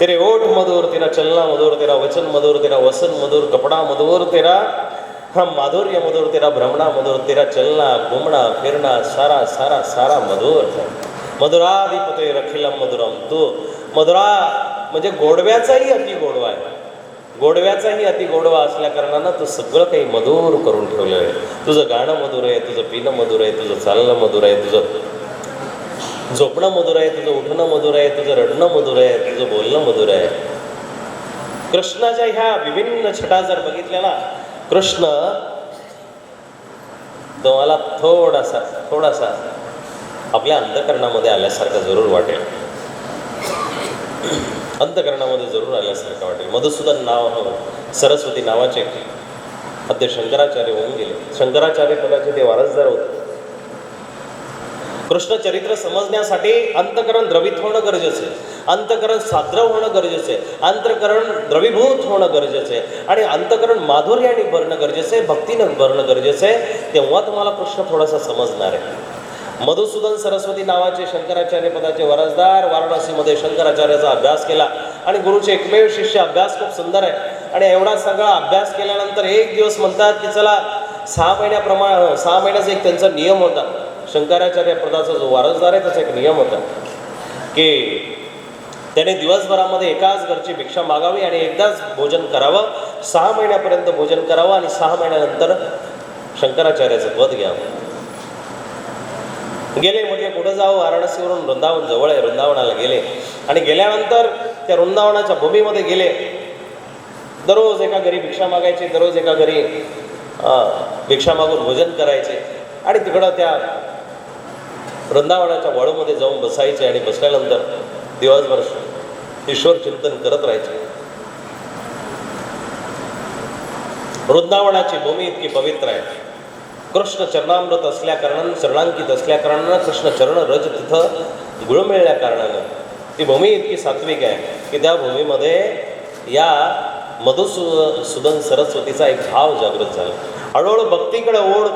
तेरे ओठ मधुर तेरा चलना मधुर तेरा वचन मधुर तेरा वसन मधुर कपड़ा मधुर तेरा हम माधुर्य मधुर तेरा भ्रमणा मधुर तेरा चलना घुमणा फिरणा सारा सारा सारा मधुर मधुराधिपते रखिलम मधुरम। तू मधुरा म्हणजे गोडव्याचाही अति गोडवा आहे। गोडव्याचाही अति गोडवा असल्या कारणानं तू सगळं काही मधुर करून ठेवलं आहे तुझं गाणं मधुर आहे तुझं पिणं मधुर आहे तुझं चालणं मधुर आहे तुझं झोपणं मधुर आहे तुझं उठणं मधुर आहे तुझं रडणं मधुर आहे तुझं बोलणं मधुर आहे. कृष्णाच्या ह्या विभिन्न छटा जर बघितल्या ना कृष्ण तुम्हाला थोडासा थोडासा आपल्या अंतकरणामध्ये आल्यासारखं जरूर वाटेल. अंतकरणामध्ये जरूर आल्यासारखं वाटेल. मधुसूदन नाव हो, सरस्वती नावाचे. आद्य शंकराचार्य होऊन गेले. शंकराचार्य पदाचे ते वारसदार होते. कृष्ण चरित्र समजण्यासाठी अंतकरण द्रवित होणं गरजेचं आहे. अंतकरण साद्र होणं गरजेचं आहे. अंतकरण द्रवीभूत होणं गरजेचं आहे. आणि अंतकरण माधुर्याने भरणं गरजेचं आहे. भक्तीनं भरणं गरजेचं आहे. तेव्हा तुम्हाला कृष्ण थोडासा समजणार आहे. मधुसूदन सरस्वती नावाचे शंकराचार्य पदाचे वारसदार वाराणसीमध्ये शंकराचार्याचा अभ्यास केला. आणि गुरुचे एकमेव शिष्य अभ्यास खूप सुंदर आहे. आणि एवढा सगळा अभ्यास केल्यानंतर एक दिवस म्हणतात की चला सहा महिन्याप्रमाणे सहा महिन्याचा एक त्यांचा नियम होता. शंकराचार्य पदाचा जो वारसदार आहे त्याचा एक नियम होता की त्याने दिवसभरामध्ये एकाच घरची भिक्षा मागावी आणि एकदाच भोजन करावं सहा महिन्यापर्यंत भोजन करावं आणि सहा महिन्यानंतर शंकराचार्याचं पद घ्यावं. गेले म्हणजे कुठं जावं? वाराणसीवरून वृंदावन जवळ आहे वृंदावनाला गेले. आणि गेल्यानंतर त्या वृंदावनाच्या भूमीमध्ये गेले. दररोज एका घरी भिक्षा मागायची दररोज एका घरी भिक्षा मागून भोजन करायचे. आणि तिकडं त्या वृंदावनाच्या वळूमध्ये जाऊन बसायचे आणि बसल्यानंतर दिवसभर ईश्वर चिंतन करत राहायचे. वृंदावनाची भूमी इतकी पवित्र आहे. कृष्ण चरणामृत असल्या कारणानं चरणांकित असल्या कारणानं कृष्ण चरण रज तिथं गुळ मिळल्या कारणानं ती भूमी इतकी सात्विक आहे की त्या भूमीमध्ये या मधुसू सुदन सरस्वतीचा एक भाव जागृत झाला. हळूहळू भक्तीकडे ओढ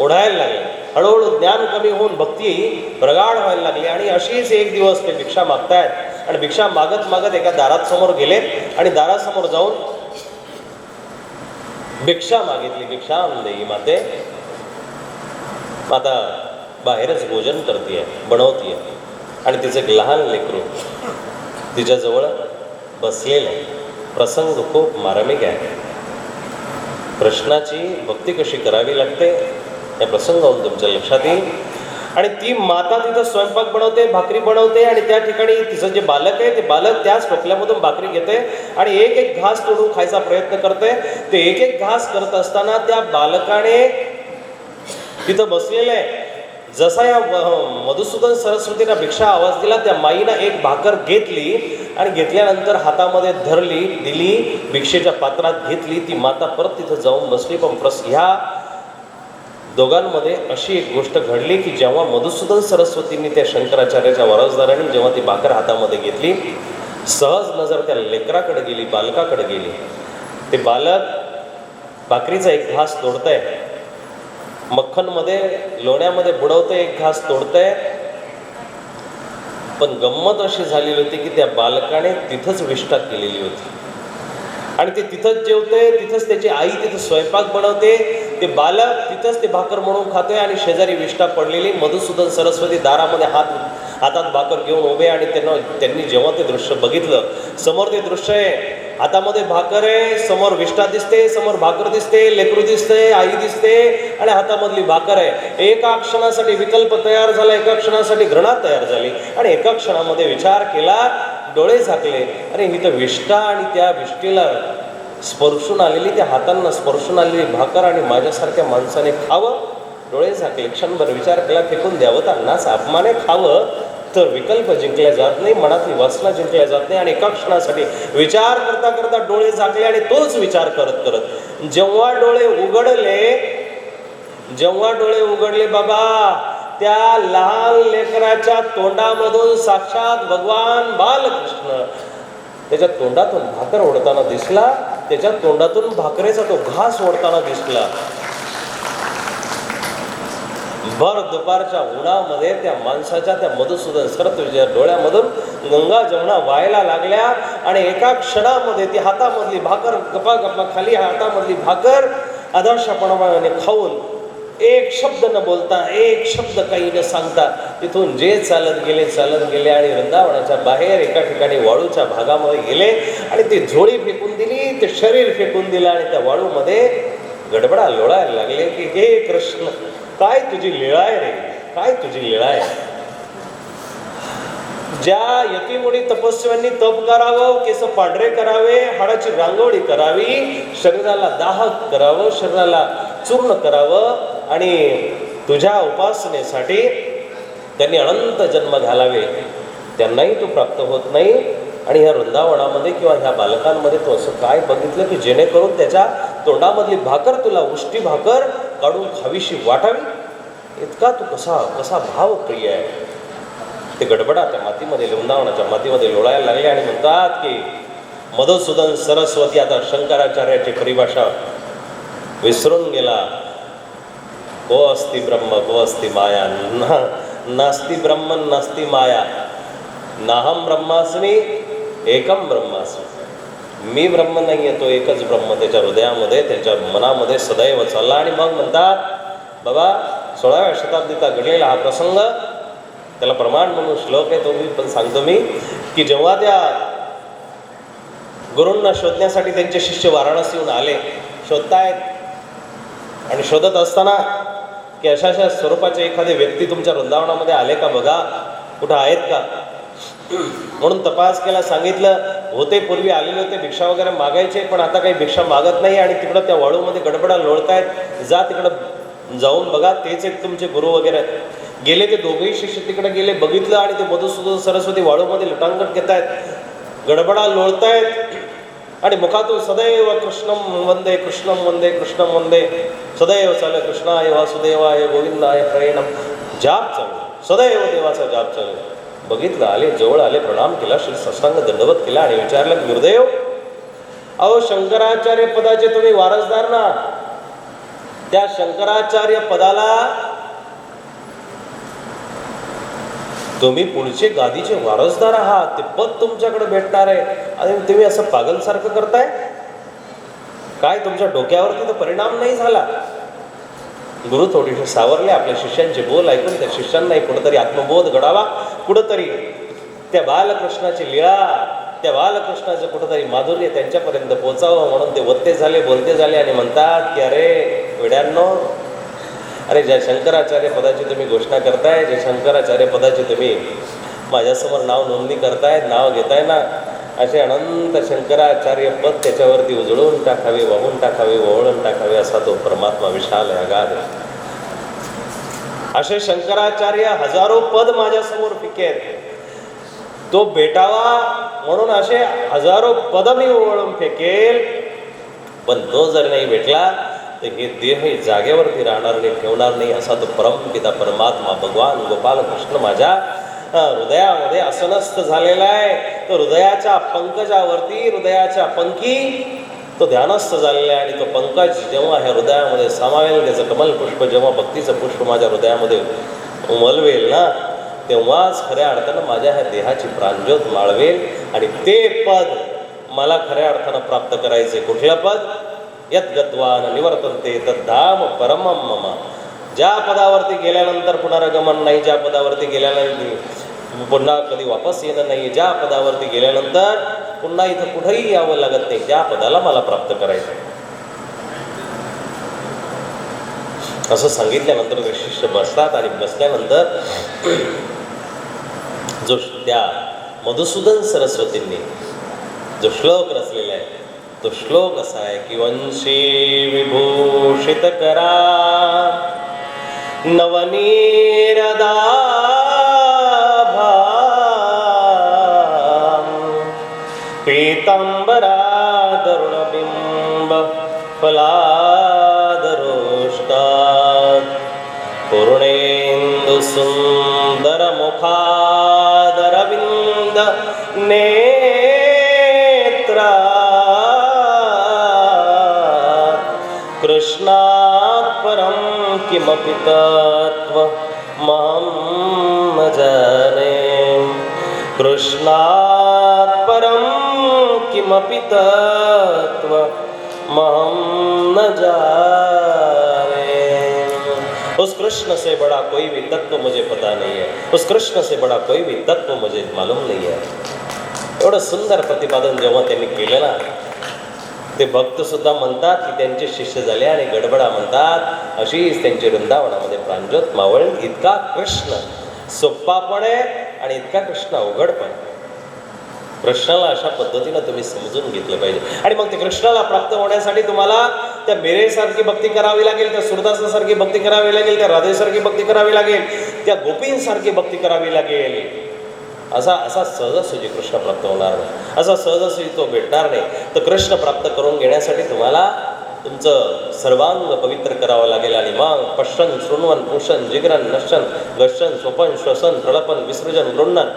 ओढायला लागले. हळूहळू ज्ञान कमी होऊन भक्ती प्रगाढ व्हायला लागली आणि अशीच एक दिवस ते भिक्षा मागतायत. आणि भिक्षा मागत मागत एका दारात समोर गेले आणि दारासमोर जाऊन भिक्षा मागितली. भिक्षा देई माते. माता बाहेरच भोजन करते बनवतीये. आणि तिचं एक लहान लेकरू तिच्याजवळ बसलेलं प्रसंग खूप मार्मिक आहे. कृष्णाची भक्ती कशी करावी लागते? हे प्रसंग होऊन तुमच्या लक्षात येईल. आणि ती माता तिथं स्वयंपाक बनवते भाकरी बनवते आणि त्या ठिकाणी तिचं जे बालक आहे ते बालक त्याच टोपल्यामधून भाकरी घेते आणि एक एक घास तोडून खायचा प्रयत्न करते. ते एक एक घास करत असताना त्या बालकाने तिथं बसलेलं आहे. जसा या व- हो, मधुसूदन सरस्वतीनं भिक्षा आवाज दिला त्या माईनं एक भाकर घेतली आणि घेतल्यानंतर हातामध्ये धरली दिली भिक्षेच्या पात्रात घेतली ती माता परत तिथं जाऊन बसली पण प्रस ह्या दोघांमध्ये अशी एक गोष्ट घडली की जेव्हा मधुसूदन सरस्वतींनी त्या शंकराचार्याच्या वारसदारांनी जेव्हा ती भाकर हातामध्ये घेतली सहज नजर त्या लेकराकडे गेली बालकाकडे गेली. ते बालक भाकरीचा एक घास तोडतंय मक्खनमध्ये लोण्यामध्ये बुडवतंय एक घास तोडतंय. पण गंमत अशी झालेली होती की त्या बालकाने तिथंच विष्ठा केलेली होती. आणि ते तिथंच जेवते तिथंच त्याची आई तिथं स्वयंपाक बनवते ते बालक तिथंच ते भाकर म्हणून खातोय आणि शेजारी विष्ठा पडलेली मधुसूदन सरस्वती दारामध्ये हात हातात भाकर घेऊन उभे आणि त्यांना त्यांनी जेव्हा ते दृश्य बघितलं समोर ते दृश्य आहे हातामध्ये भाकर आहे समोर विष्ठा दिसते समोर भाकर दिसते लेकरू दिसते आई दिसते आणि हातामधली भाकर आहे. एका क्षणासाठी विकल्प तयार झाला एका क्षणासाठी घृणा तयार झाली आणि एका क्षणामध्ये विचार केला डोळे झाकले. अरे ही तर विष्ठा आणि त्या विष्ठेला स्पर्शून आलेली त्या हातांना स्पर्शून आलेली भाकर आणि माझ्यासारख्या माणसाने खावं. डोळे झाकले. क्षणभर विचार केला फेकून द्यावं तर अपमाने खावं. तर विकल्प जिंकल्या जात नाही मनातली वासना जिंकल्या जात नाही आणि एका क्षणासाठी विचार करता करता डोळे झाकले आणि तोच विचार करत करत जेव्हा डोळे उघडले जेव्हा डोळे उघडले बाबा त्या लहान लेकराच्या तोंडामधून साक्षात भगवान बालकृष्ण. त्याच्या तोंडातून भाकर ओढताना दिसला त्याच्या तोंडातून भाकरेचा तो घास ओढताना दिसला. भर दुपारच्या उन्हामध्ये त्या माणसाच्या त्या मधुसूदन सरत डोळ्यामधून गंगा जमुना व्हायला लागल्या आणि एका क्षणामध्ये ती हातामधली भाकर गपा गप्पा खाली हातामधली भाकर आदर्शपणाने खाऊन एक शब्द न बोलता एक शब्द काही न सांगता तिथून जे चालत गेले चालत गेले आणि वृंदावनाच्या बाहेर एका ठिकाणी वाळूच्या भागामध्ये गेले आणि ती झोळी फेकून दिली ते शरीर फेकून दिलं आणि त्या वाळूमध्ये गडबडा लोळायला लागले की हे कृष्ण काय तुझी लीळा आहे रे? काय तुझी लीळा आहे? ज्या यतीमुळे तपस्व्यांनी तप करावं केस पांढरे करावे हाडाची रांगोळी करावी शरीराला दाहक करावं शरीराला चूर्ण करावं आणि तुझ्या उपासनेसाठी त्यांनी अनंत जन्म घालावे. त्यांनाही तू प्राप्त होत नाही. आणि ह्या वृंदावनामध्ये किंवा ह्या बालकांमध्ये तू असं काय बघितलं की जेणेकरून त्याच्या तोंडामधली भाकर तुला उष्टी भाकर काढून खावीशी वाटावी? इतका तू कसा कसा भाव प्रिय आहे. ते गडबडा त्या मातीमध्ये वृंदावनाच्या मातीमध्ये लोळायला लागले आणि म्हणतात की मधुसूदन सरस्वती आता शंकराचार्याची परिभाषा विसरून गेला. को अस्ति ब्रह्म को अस्ति माया। ना नास्ति ब्रह्म नास्ति माया। नाहम ब्रह्मास्मी एकम ब्रह्मास्मी। मी ब्रह्म नाही आहे तो एकच ब्रह्म त्याच्या हृदयामध्ये त्याच्या मनामध्ये सदैव चालला आणि मग म्हणतात बाबा सोळाव्या शताब्दीचा घडलेला हा प्रसंग त्याला प्रमाण म्हणून श्लोक आहे तो मी पण सांगतो मी की जेव्हा त्या गुरूंना शोधण्यासाठी त्यांचे शिष्य वाराणसीहून आले शोधतायत आणि शोधत असताना की अशा अशा स्वरूपाचे एखादे व्यक्ती तुमच्या वृंदावनामध्ये आले का बघा? कुठं आहेत का? म्हणून तपास केला सांगितलं होते पूर्वी आलेले होते भिक्षा वगैरे मागायचे पण आता काही भिक्षा मागत नाही आणि तिकडं त्या वाळूमध्ये गडबडा लोळतायत. जा तिकडं जाऊन बघा तेच एक तुमचे गुरु वगैरे. गेले ते दोघेही शिष्य तिकडे गेले बघितलं आणि ते मधुसूदन सरस्वती वाळूमध्ये लटांगट घेत आहेत गडबडा लोळतायत. आणि मुखातून सदैव कृष्णम वंदे कृष्णम वंदे कृष्णम वंदे. सदैव चालू कृष्णाय वासुदेवाय गोविंदाय प्रेणम जाप चालू. सदैव देवाचा जाप चालू. बघितलं आले जवळ आले प्रणाम केला श्री सत्संग दंडवत केला आणि विचारलं गुरुदेव अहो शंकराचार्य पदाचे तुम्ही वारसदार ना? त्या शंकराचार्य पदाला तुम्ही पुढचे गादीचे वारसदार आहात ते पद तुमच्याकडे भेटणार आहे. आणि तुम्ही असं पागलसारखं करताय? काय तुमच्या डोक्यावरती तर परिणाम नाही झाला? गुरु थोडेसे सावरले आपल्या शिष्यांचे बोल ऐकून त्या शिष्यांनाही कुठंतरी आत्मबोध घडावा. कुठंतरी त्या बालकृष्णाची लीळा त्या बालकृष्णाचं कुठंतरी माधुर्य त्यांच्यापर्यंत पोचावं म्हणून ते वत्ते झाले बोलते झाले आणि म्हणतात की अरे वेड्यांनो अरे ज्या शंकराचार्य पदाची तुम्ही घोषणा करताय जे शंकराचार्य पदाची तुम्ही माझ्यासमोर नाव नोंदणी करताय नाव घेताय ना असे अनंत शंकराचार्य पद त्याच्यावरती उजळून टाकावे वाहून टाकावे वळून टाकावे असा तो परमात्मा विशाल आहे. अगाध असे शंकराचार्य हजारो पद माझ्यासमोर फिके आहेत. तो भेटावा म्हणून असे हजारो पद मी ओळून फेकेल. पण तो जर नाही भेटला तर हे देह हे जागेवरती राहणार नाही ठेवणार नाही असा तो परमपिता परमात्मा भगवान गोपाल कृष्ण माझ्या हृदयामध्ये असनस्थ झालेला आहे. तो हृदयाच्या पंकजावरती हृदयाच्या पंखी तो ध्यानस्थ झालेला आहे. आणि तो पंकज जेव्हा ह्या हृदयामध्ये सामावेल त्याचं कमल पुष्प जेव्हा भक्तीचं पुष्प माझ्या हृदयामध्ये उमलवेल ना तेव्हाच खऱ्या अर्थानं माझ्या ह्या देहाची प्राणज्योत माळवेल. आणि ते पद मला खऱ्या अर्थानं प्राप्त करायचे कुठलं पद? यत गत्वान निवर्तनते तद्धाम परमम मम. ज्या पदावरती गेल्यानंतर पुनरागमन नाही ज्या पदावरती गेल्यानंतर पुन्हा कधी वापस येणं नाही ज्या पदावरती गेल्यानंतर पुन्हा इथं कुठंही यावं लागत नाही त्या पदाला मला प्राप्त करायचं असं सांगितल्यानंतर ते शिष्य बसतात आणि बसल्यानंतर जो त्या मधुसूदन सरस्वतींनी जो श्लोक रचलेला आहे तो श्लोक असा आहे की वंशी विभूषित करा नवनीरदा पीतांबरा तरुणबिंब फलादरोष्टात् पूर्णेन्दु ने किमपि तत्त्वमहं न जाने। कृष्णात् परं किमपि तत्त्व महं न जाने। उस कृष्ण से बड़ा कोई भी तत्व मुझे पता नहीं है। उस कृष्ण से बड़ा कोई भी तत्व मुझे मालूम नहीं है। एवढं सुंदर प्रतिपादन जेव्हा त्यांनी केलं ना ते भक्तसुद्धा म्हणतात की त्यांचे शिष्य झाले आणि गडबडा म्हणतात. अशीच त्यांची वृंदावनामध्ये प्रांजोत मावळ इतका कृष्ण सोप्पा पण आहे आणि इतका कृष्ण अवघड पण कृष्णाला अशा पद्धतीनं तुम्ही समजून घेतलं पाहिजे. आणि मग ते कृष्णाला प्राप्त होण्यासाठी तुम्हाला त्या मिरेसारखी भक्ती करावी लागेल त्या सुरदासासारखी भक्ती करावी लागेल त्या राधेसारखी भक्ती करावी लागेल त्या गोपींसारखी भक्ती करावी लागेल. असा असा सहजासहजी कृष्ण प्राप्त होणार नाही. असा सहजासहजी तो भेटणार नाही. तर कृष्ण प्राप्त करून घेण्यासाठी तुम्हाला तुमचं सर्वांग पवित्र करावं लागेल आणि मग पश्चन शृण्वन पुषण जिग्रन नशन गशन स्वपन श्वसन प्रळपन विसर्जन गृण्णन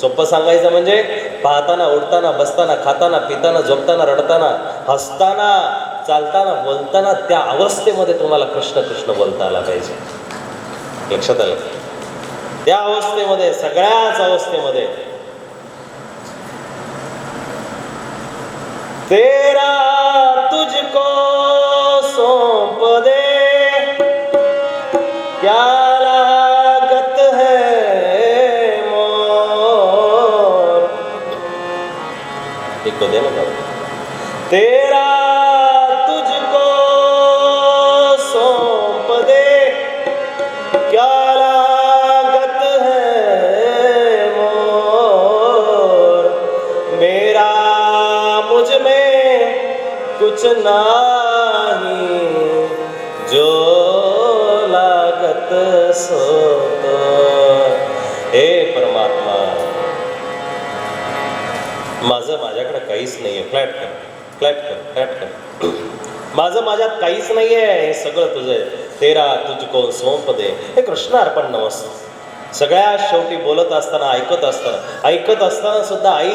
सोपं सांगायचं म्हणजे पाहताना उडताना बसताना खाताना पिताना झोपताना रडताना हसताना चालताना बोलताना त्या अवस्थेमध्ये तुम्हाला कृष्ण कृष्ण बोलता आला पाहिजे. लक्षात आलं? त्या अवस्थेमध्ये सगळ्याच अवस्थेमध्ये तेरा तुझको सौंप दे. क्या लागत है मोर? दे ना तेरा माझ्यात काहीच नाही आहे हे सगळं तुझं आहे. तेरा तुझको सोंप दे. हे कृष्ण अर्पण नमस्त. सगळ्या शेवटी बोलत असताना ऐकत असताना ऐकत असताना सुद्धा आई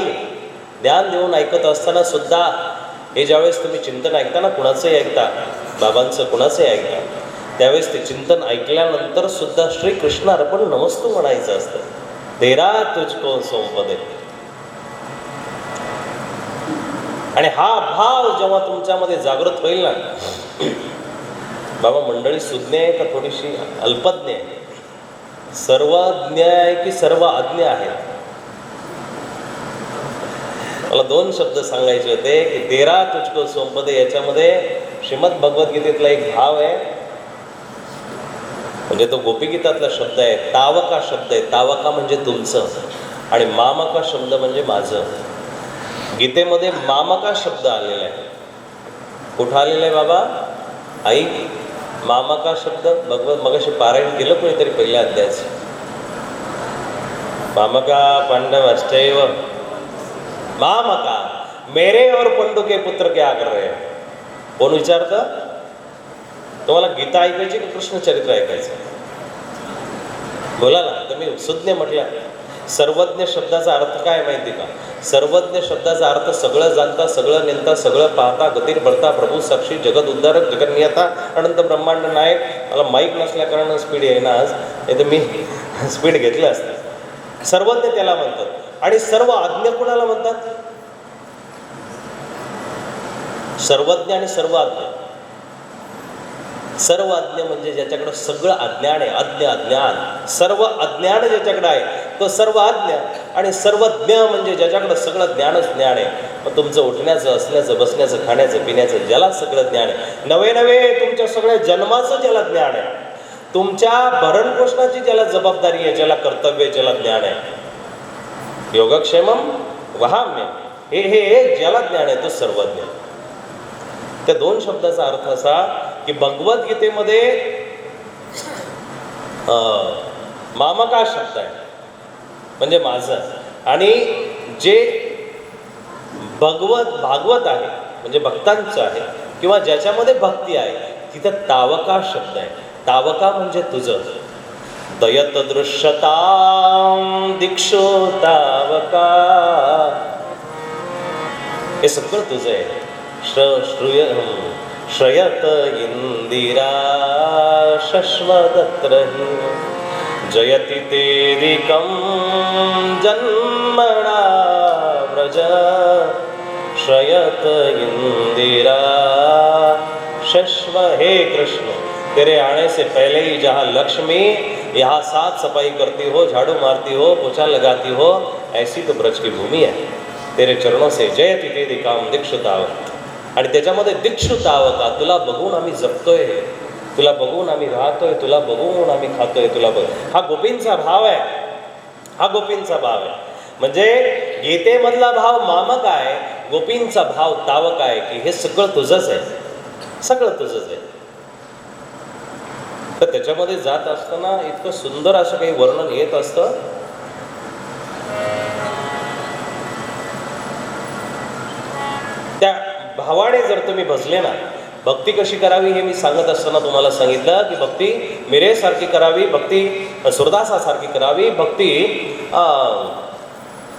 ध्यान देऊन ऐकत असताना सुद्धा हे ज्यावेळेस तुम्ही चिंतन ऐकता ना कुणाचंही ऐकता बाबांचं कुणाचंही ऐकता त्यावेळेस ते चिंतन ऐकल्यानंतर सुद्धा श्रीकृष्ण अर्पण नमस्तू म्हणायचं असतं. तेरा तुझको सोंप दे. आणि हा भाव जेव्हा तुमच्यामध्ये जागृत होईल ना बाबा मंडळी सुज्ञ आहे का थोडीशी अल्पज्ञ आहे? सर्वज्ञ आहे की सर्व अज्ञ आहेत मला दोन शब्द सांगायचे होते की तेरा तुझको सोमपदे याच्यामध्ये श्रीमद भगवद्गीतेतला एक भाव आहे. म्हणजे तो गोपीगीतातला शब्द आहे तावका शब्द आहे. तावका म्हणजे तुमचं आणि मामका शब्द म्हणजे माझं. गीतेमध्ये मामका शब्द आलेला आहे? कुठं आलेला आहे बाबा? आई मामका शब्द? भगवत मगाशी पारायण केलं कोणीतरी पहिल्या अध्यायाचं. मामका पांडव अष्टैव? मामका मेरे और पंडू के पुत्र क्या कर रहे कोण विचारतं? तुम्हाला गीता ऐकायची की कृष्णचरित्र ऐकायचं? बोला ना तुम्ही सुज्ञ म्हटल्या सर्वज्ञ शब्दाचा अर्थ काय माहिती का? सर्वज्ञ शब्दाचा अर्थ सगळं जाणता सगळं नेनता सगळं पाहता गतीर भरता प्रभू साक्षी जगत उद्धारक जगन्नियता अनंत ब्रह्मांड नायक. मला माईक नसल्या कारण स्पीड येईना आज. नाही मी स्पीड घेतलं असतं. सर्वज्ञ त्याला म्हणतात. आणि सर्व आज्ञ कुणाला म्हणतात? सर्वज्ञ आणि सर्व आज्ञा. सर्व आज्ञा म्हणजे ज्याच्याकडं सगळं अज्ञान आहे. अज्ञ अज्ञान. सर्व अज्ञान ज्याच्याकडं आहे तो सर्व आज्ञा आणि सर्वज्ञ म्हणजे ज्याच्याकडं सगळं ज्ञानच ज्ञान आहे. मग तुमचं उठण्याचं असण्याचं बसण्याचं खाण्याचं पिण्याचं ज्याला सगळं ज्ञान आहे. नवे नवे तुमच्या सगळ्या जन्माचं ज्याला ज्ञान आहे. तुमच्या भरणपोषणाची ज्याला जबाबदारी आहे ज्याला कर्तव्य आहे, ज्याला ज्ञान आहे. योगक्षेमम वहाम्य. हे हे ज्याला ज्ञान आहे तो सर्वज्ञ त्या दोन शब्दाचा अर्थ असा की भगवद्गीतेमध्ये अं, मामका शब्द आहे. म्हणजे माझं. आणि जे भगवत भागवत आहे म्हणजे भक्तांचं आहे किंवा ज्याच्यामध्ये भक्ती आहे तिथं तावका शब्द आहे. तावका म्हणजे तुझं. दयत दृश्यता दीक्षो तावका. हे सगळं तुझं आहे. श्र श्रुय श्रयत इंदिरा शश्वदत्र जयति तेरिकं जन्मणा व्रज श्रयत इंदिरा। शश्व हे कृष्ण तेरे आने से पहले ही जहाँ लक्ष्मी यहाँ साफ सफाई करती हो झाड़ू मारती हो पोछा लगाती हो ऐसी तो ब्रज की भूमि है। तेरे चरणों से जयति काम दीक्षुतावक आणि त्याच्यामध्ये दीक्षुतावता तुला बघून आम्ही जपतोय तुला बघून आम्ही राहतोय तुला बघून आम्ही खातोय तुला बघ. हा गोपींचा भाव आहे. हा गोपींचा भाव आहे. म्हणजे गीतेमधला भाव मामक आहे गोपींचा भाव तावक आहे की हे सगळं तुझंच आहे. सगळं तुझंच आहे. तर त्याच्यामध्ये जात असताना इतकं सुंदर असं काही वर्णन येत असतं. त्या भावाने जर तुम्ही भजले ना भक्ती कशी करावी हे मी सांगत असताना तुम्हाला सांगितलं की भक्ती मिरेसारखी करावी भक्ती सुरदासासारखी करावी भक्ती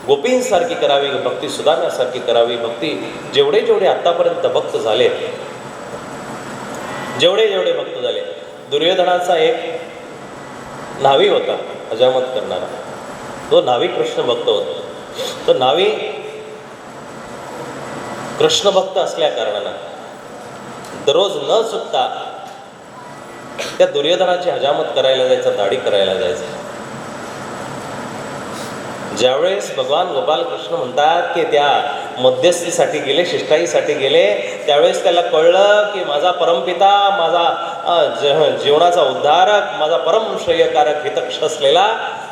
गोपींसारखी करावी भक्ती सुदाम्यासारखी करावी भक्ती जेवढे जेवढे आत्तापर्यंत भक्त झाले जेवढे जेवढे भक्त झाले दुर्योधनाचा एक नावी होता अजामत करणारा. तो नावी कृष्ण भक्त होता. तो नावी कृष्ण भक्त असल्या कारणानं दररोज न चुकता त्या दुर्योधनाची हजामत करायला जायचं दाढी करायला जायचं. ज्यावेळेस भगवान गोपाल कृष्ण म्हणतात की त्या मध्यस्थीसाठी गेले शिष्टाईसाठी गेले त्यावेळेस त्याला कळलं की माझा परमपिता माझा ज- जीवनाचा उद्धारक माझा परम श्रेयकारक हितक्ष असलेला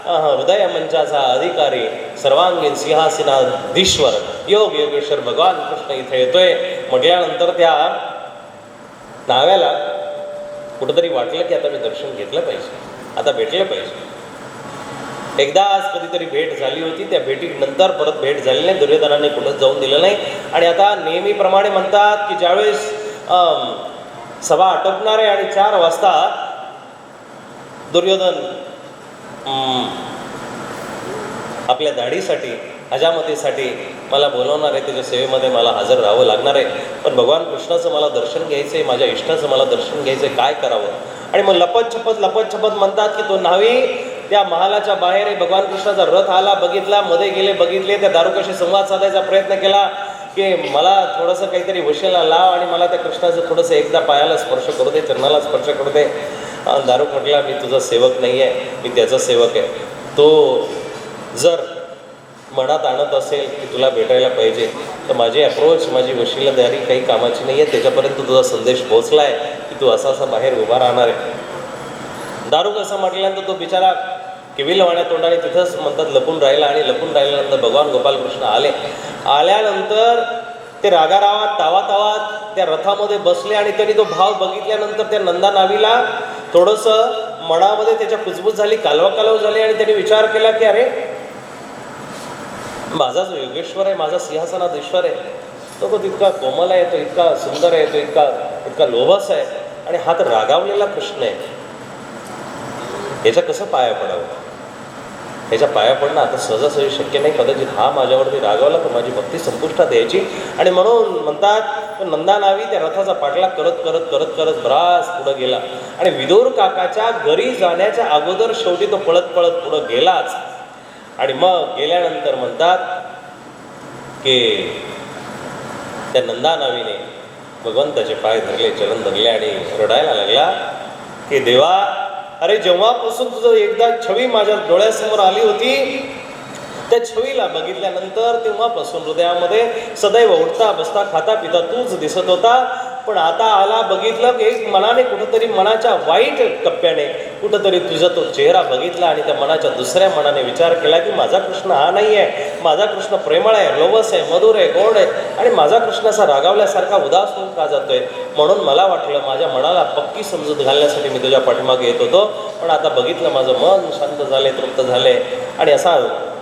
हृदय मंचाचा अधिकारी सर्वांगीण सिंहासिनाधीश्वर योग योगेश्वर भगवान कृष्ण इथे येतोय. म्हटल्यानंतर त्या नाव्याला कुठंतरी वाटलं की आता मी दर्शन घेतलं पाहिजे. आता भेटलं पाहिजे. एकदा आज कधीतरी भेट झाली होती त्या भेटीनंतर परत भेट झाली नाही दुर्योधनाने कुठंच जाऊन दिलं नाही. आणि आता नेहमीप्रमाणे म्हणतात की ज्यावेळेस सभा आटोपणार आहे आणि चार वाजता दुर्योधन आपल्या दाढीसाठी हजामतीसाठी मला बोलवणार आहे त्याच्या सेवेमध्ये मला हजर राहावं लागणार आहे. पण भगवान कृष्णाचं मला दर्शन घ्यायचं आहे माझ्या इष्टाचं मला दर्शन घ्यायचं आहे काय करावं? आणि मग लपत छपत लपत छपत म्हणतात की तो न्हावी त्या महालाच्या बाहेर आहे भगवान कृष्णाचा रथ आला बघितला मध्ये गेले बघितले त्या दारुकाशी संवाद साधायचा प्रयत्न केला की मला थोडंसं काहीतरी वशीला लाव आणि मला त्या कृष्णाचं थोडंसं एकदा पायाला स्पर्श करू दे चरणाला स्पर्श करू दे. दारू म्हटला मी तुझा सेवक नाही आहे मी त्याचा सेवक आहे. तो जर मनात आणत असेल की तुला भेटायला पाहिजे तर माझी अप्रोच माझी वशिलादारी काही कामाची नाही आहे त्याच्यापर्यंत तुझा संदेश पोहोचला आहे की तू असा असा बाहेर उभा राहणार आहे. दारू असं म्हटल्यानंतर तो बिचारा किविलवाण्या तोंडाने तिथंच म्हणतात लपून राहिला आणि लपून राहिल्यानंतर भगवान गोपालकृष्ण आले. आल्यानंतर ते रागारावात तावातावात त्या रथामध्ये बसले आणि त्यांनी तो भाव बघितल्यानंतर त्या नंदा नावीला थोडंसं मनामध्ये त्याच्या कुजबूज झाली कालवा कालव झाली आणि त्यांनी विचार केला की अरे माझा जो योगेश्वर आहे माझा सिंहासनाधीश्वर आहे. तो तो तितका कोमल आहे तो इतका सुंदर आहे तो इतका इतका लोभस आहे. आणि हा तर रागावलेला कृष्ण आहे. याच्या कसं पाया पडावं? याच्या पाया पडणं आता सहजासहजी शक्य नाही. कदाचित हा माझ्यावरती रागावला तर माझी भक्ती संपुष्टात यायची. आणि म्हणून म्हणतात नंदा नावी त्या रथाचा पाठलाग करत करत करत करत बराच पुढं गेला. आणि विदूर काकाच्या घरी जाण्याच्या अगोदर शेवटी तो पळत पळत पुढं गेलाच. आणि मग गेल्यानंतर म्हणतात की त्या नंदा नावीने भगवंताचे पाय धरले चरण धरले आणि रडायला लागला की देवा अरे जेव्हापासून तुझं एकदा छवी माझ्या डोळ्यासमोर आली होती त्या छवीला बघितल्यानंतर तेव्हापासून हृदयामध्ये सदैव उठता बसता खाता पिता तूच दिसत होता पण आता आला बघितलं की एक मनाने कुठंतरी मनाच्या वाईट टप्प्याने कुठंतरी तुझा तो चेहरा बघितला आणि त्या मनाच्या दुसऱ्या मनाने विचार केला की माझा कृष्ण हा नाही आहे. माझा कृष्ण प्रेमळ आहे लोवस आहे मधुर आहे गोड आहे आणि माझा कृष्ण असा रागावल्यासारखा उदास होऊन का जातोय? म्हणून मला वाटलं माझ्या मनाला पक्की समजूत घालण्यासाठी मी तुझ्या पाठीमागे येत होतो. पण आता बघितलं माझं मन शांत झाले तृप्त झाले आणि असा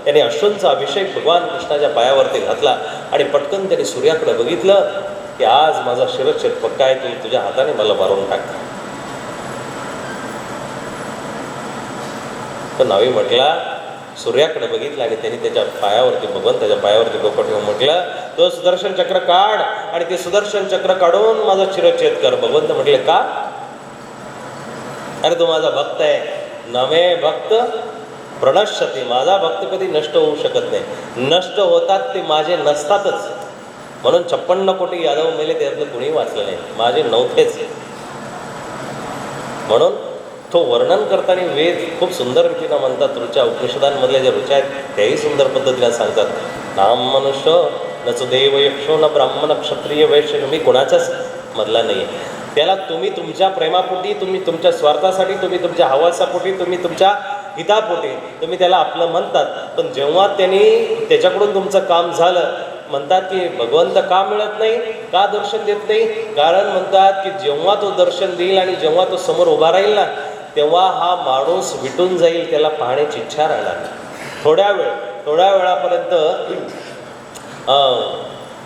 त्याने अश्रूंचा अभिषेक भगवान कृष्णाच्या पायावरती घातला आणि पटकन त्याने सूर्याकडे बघितलं. की आज माझा शिरच्छेद पक्का आहे तुम्ही तुझ्या हाताने मला मारून टाक. तो नावी म्हटला सूर्याकडे बघितलं आणि त्यांनी त्याच्या पायावरती भगवंताच्या पायावरती डोकं ठेवून म्हटलं तो सुदर्शन चक्र काढ आणि ते सुदर्शन चक्र काढून माझा शिरच्छेद कर. भगवंत म्हटले का? अरे तो माझा भक्त आहे. नवे भक्त प्रणश्यते. माझा भक्त कधी नष्ट होऊ शकत नाही. नष्ट होतात ते माझे नसतातच. म्हणून छप्पन्न कोटी यादव मेले त्यातलं कुणी वाचलं नाही. माझे नव्हतेच म्हणून तो वर्णन करताना वेद खूप सुंदर रीतीनं म्हणतात. ऋचा उपनिषदांमधल्या ज्या ऋचा आहेत त्याही सुंदर पद्धतीनं सांगतात. नाम मनुष्य नच देव यक्षो न ब्राह्मण क्षत्रिय वैश्य मी कोणाचाच मधला नाही त्याला तुम्ही तुमच्या प्रेमापोटी तुम्ही तुमच्या स्वार्थासाठी तुम्ही तुमच्या हवासापोटी तुम्ही तुमच्या हितापोटी तुम्ही त्याला आपलं म्हणतात. पण जेव्हा त्यांनी त्याच्याकडून तुमचं काम झालं म्हणतात की भगवंत का मिळत नाही का दर्शन देत नाही? कारण म्हणतात की जेव्हा तो दर्शन देईल आणि जेव्हा तो समोर उभा राहील ना तेव्हा हा माणूस विटून जाईल त्याला पाहण्याची इच्छा राहणार थोड्या वेळ थोड्या वेळापर्यंत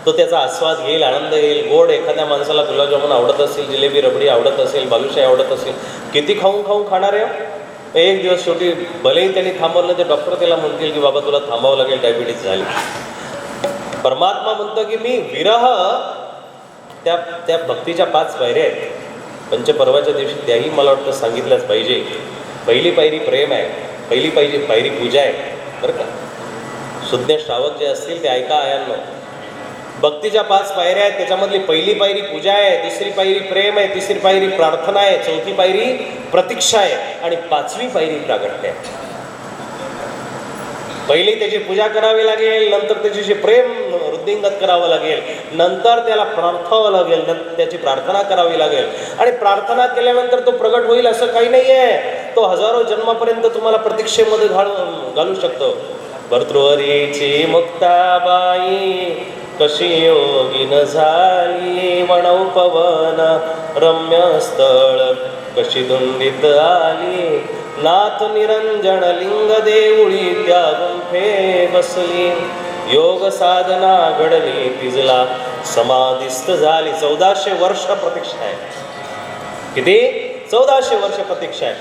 तो त्याचा आस्वाद घेईल आनंद येईल गोड एखाद्या माणसाला गुलाबजामुन आवडत असेल जिलेबी रबडी आवडत असेल बालुशाही आवडत असेल किती खाऊन खाऊन खाणार आहे? एक दिवस शेवटी भलेही त्यांनी थांबवलं तर डॉक्टर त्याला म्हणतील की बाबा तुला थांबावं लागेल डायबिटीज झाली. परमात्मा म्हणतो की मी विरह. त्या त्या भक्तीच्या पाच पायऱ्या आहेत. पंचपर्वाच्या दिवशी त्याही मला वाटतं सांगितल्याच पाहिजे. पहिली पायरी प्रेम आहे. पहिली पाहिजे पायरी पूजा आहे. बरं का? शुद्ध श्रावक जे असतील ते ऐका आयांना. भक्तीच्या पाच पायऱ्या आहेत. त्याच्यामधली पहिली पायरी पूजा आहे. दुसरी पायरी प्रेम आहे. तिसरी पायरी प्रार्थना आहे. चौथी पायरी प्रतीक्षा आहे. आणि पाचवी पायरी प्रागट्य आहे. पहिली त्याची पूजा करावी लागेल नंतर त्याच्याशी प्रेम वृद्धिंगत करावं लागेल नंतर त्याला प्रार्थावं लागेल त्याची प्रार्थना करावी लागेल. आणि प्रार्थना केल्यानंतर तो प्रगट होईल असं काही नाही आहे तो हजारो जन्मापर्यंत तुम्हाला प्रतीक्षेमध्ये घालू घालू शकतो. भर्तृहरीची मुक्ताबाई कशी योगीन झाली वणव पवन रम्य स्थळ. कशी दुंडीत आली नाथ निरंजन लिंग देऊळी त्या गुंफे बसली. योग साधना घडली तिजला. समाधिस्त झाली. चौदाशे वर्ष प्रतीक्षा आहे. किती? चौदाशे वर्ष प्रतीक्षा आहे.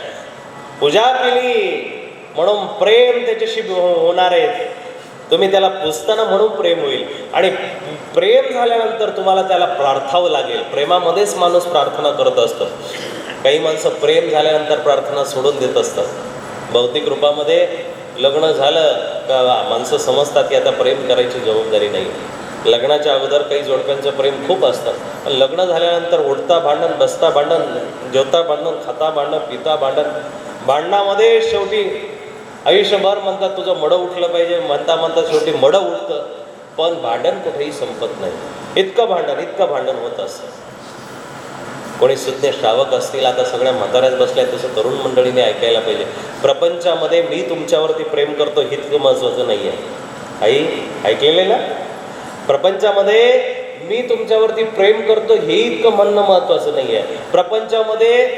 पूजा केली. म्हणून प्रेम त्याच्याशी होणार आहे. तुम्ही त्याला पुजताना म्हणून प्रेम होईल. आणि प्रेम झाल्यानंतर तुम्हाला त्याला प्रार्थावं लागेल. प्रेमामध्येच माणूस प्रार्थना करत असतो. काही माणसं प्रेम झाल्यानंतर प्रार्थना सोडून देत असतात. भौतिक रूपामध्ये लग्न झालं का माणसं समजतात की आता प्रेम करायची जबाबदारी नाही. लग्नाच्या अगोदर काही जोडप्यांचं प्रेम खूप असतं. पण लग्न झाल्यानंतर उठता भांडण बसता भांडण जेवता भांडण खाता भांडण पिता भांडण भांडणामध्ये शेवटी आयुष्यभर म्हणतात तुझं मडं उठलं पाहिजे म्हणता म्हणता शेवटी मडं उठतं. पण भांडण कुठेही संपत नाही. इतकं भांडण इतकं भांडण होत असतं. कोणी सुज्ञ श्रावक असतील आता सगळ्या म्हाताऱ्याच बसल्या तसं तरुण मंडळीने ऐकायला पाहिजे. प्रपंचामध्ये मी तुमच्यावरती प्रेम करतो हे इतकं महत्त्वाचं नाही आहे आई ऐकलेले? ना प्रपंचामध्ये मी तुमच्यावरती प्रेम करतो हे इतकं म्हणणं महत्त्वाचं नाही आहे प्रपंचामध्ये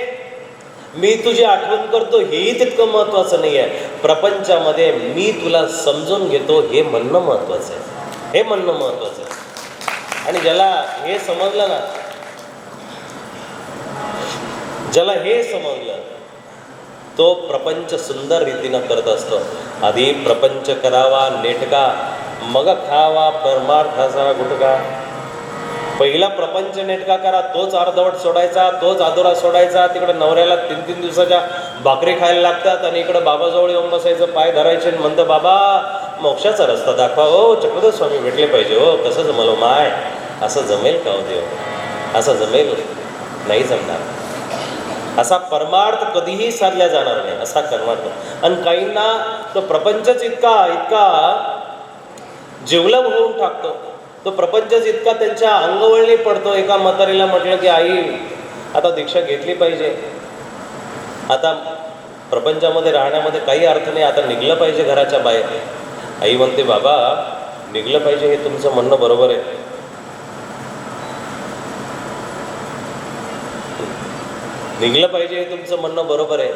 मी तुझी आठवण करतो हेही तितकं महत्त्वाचं नाही आहे प्रपंचामध्ये मी तुला समजून घेतो हे म्हणणं महत्त्वाचं आहे. हे म्हणणं महत्त्वाचं आहे. आणि ज्याला हे समजलं ना ज्याला हे समजलं तो प्रपंच सुंदर रीतीनं करत असतो. आधी प्रपंच करावा नेटका मग खावा परमार्थाचा गुटका. पहिला प्रपंच नेटका करा तोच अर्धवट सोडायचा तोच आदोरा सोडायचा तिकडे नवऱ्याला तीन तीन दिवसाच्या भाकरी खायला लागतात आणि इकडे बाबाजवळ येऊन बसायचं पाय धरायचे आणि म्हणतं बाबा मोक्षाचा रस्ता दाखवा. हो चक्रधर स्वामी भेटले पाहिजे. हो कसं जमलो हो, माय? असं जमेल का हो देव? असं जमेल? नाही जमणार. असा परमार्थ कधीही साधला जाणार नाही असा कर्मार्थ आणि काहींना तो प्रपंचच इतका इतका जिवलग होऊन टाकतो. तो प्रपंचच इतका त्यांच्या अंगवळणी पडतो. एका म्हातारीला म्हटलं की आई आता दीक्षा घेतली पाहिजे. आता प्रपंचामध्ये राहण्यामध्ये काही अर्थ नाही. आता निघलं पाहिजे घराच्या बाहेर. आई म्हणते बाबा निघलं पाहिजे हे तुमचं म्हणणं बरोबर आहे. निघलं पाहिजे हे तुमचं म्हणणं बरोबर आहे.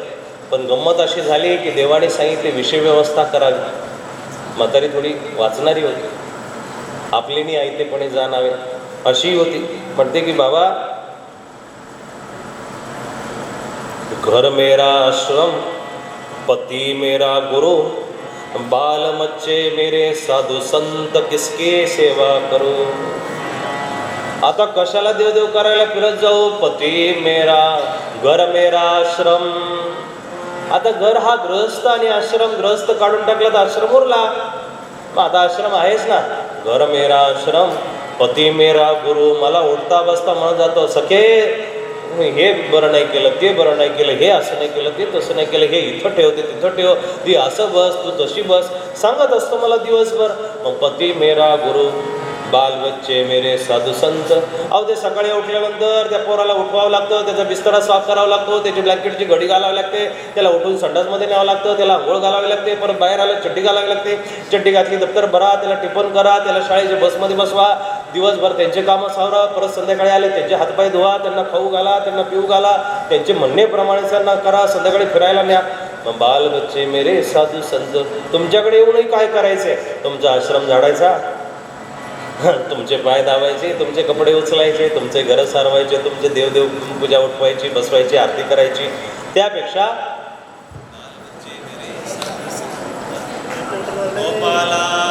पण गंमत अशी झाली की देवाने सांगितले विषय व्यवस्था करावी. म्हातारी थोडी वाचणारी होती. आपलीनी ऐतेपणे जाणावे. अशी होती. म्हणते की बाबा घर मेरा आश्रम पती मेरा गुरु बाल बच्चे मेरे साधू संत किसके सेवा करू? आता कशाला देवदेव करायला फिरत जाऊ? पती मेरा घर मेरा आश्रम. आता घर हा ग्रस्त आणि आश्रम ग्रस्त काढून टाकला तर आश्रम उरला. मग आता आश्रम आहेच ना. घर मेरा आश्रम पती मेरा गुरु. मला उठता बसता म्हणत जातो. सखे हे बरं नाही केलं ते बरं नाही केलं हे असं नाही केलं ते तसं नाही केलं हे इथं ठेव ते तिथं ठेव. ती असं बस तू तशी बस. सांगत असतो मला दिवसभर. मग पती मेरा गुरु बाल बच्चे मेरे साधू संत। अहो ते सकाळी उठल्यानंतर त्या पोराला उठवावं लागतं त्याचा बिस्तरा साफ करावा लागतो त्याची ब्लँकेटची घडी घालावी लागते त्याला उठून संडासमध्ये न्यावं लागतं त्याला आंघोळ घालावी लागते परत बाहेर आलं चड्डी घालावी लागते. चड्डी घातली दप्तर भरा त्याला टिफन करा त्याला शाळेच्या बसमध्ये बसवा. दिवसभर त्यांचे कामं सावरा परत संध्याकाळी आले त्यांचे हातपाय धुवा त्यांना खाऊ घाला त्यांना पिऊ घाला त्यांचे म्हणणेप्रमाणे त्यांना करा संध्याकाळी फिरायला न्या. मग बाल बच्चे मेरे साधू संत तुमच्याकडे येऊनही काय करायचंय? तुमचा आश्रम झाडायचा? तुमचे पाय दाबायचे तुमचे कपडे उचलायचे तुमचे घर सारवायचे तुमचे देवदेव पूजा उठवायची बसवायची आरती करायची. त्यापेक्षा गोपाला